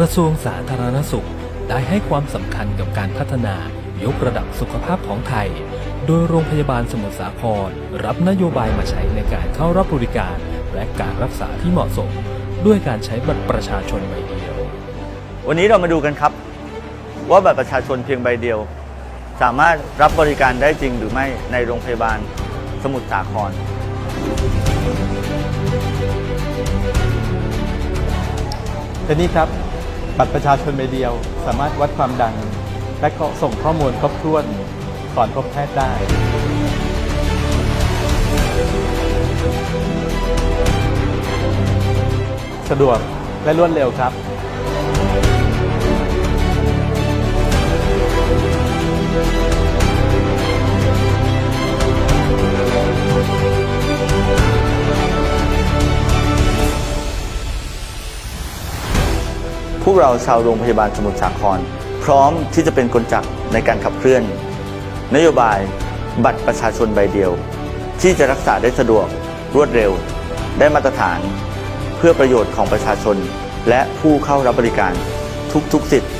กระทรวงสาธารณสุขได้ให้ความสำคัญกับการพัฒนายกระดับสุขภาพของไทย โดยโรงพยาบาลสมุทรสาครรับนโยบายมาใช้ในการเข้ารับบริการ และการรักษาที่เหมาะสม ด้วยการใช้บัตรประชาชนใบเดียว วันนี้เรามาดูกันครับ ว่าบัตรประชาชนเพียงใบเดียว สามารถรับบริการได้จริงหรือไม่ในโรงพยาบาลสมุทรสาครและนี่ครับ บัตรประชาชนใบเดียว สามารถวัดความดัง และก็ส่งข้อมูลครบถ้วนก่อนพบแพทย์ได้สะดวกและรวดเร็วครับ พวกเราชาวโรงพยาบาลสมุทรสาคร พร้อมที่จะเป็นกลจักในการขับเคลื่อน นโยบายบัตรประชาชนใบเดียว ที่จะรักษาได้สะดวกรวดเร็ว ได้มาตรฐาน เพื่อประโยชน์ของประชาชน และผู้เข้ารับบริการทุกๆสิทธิ์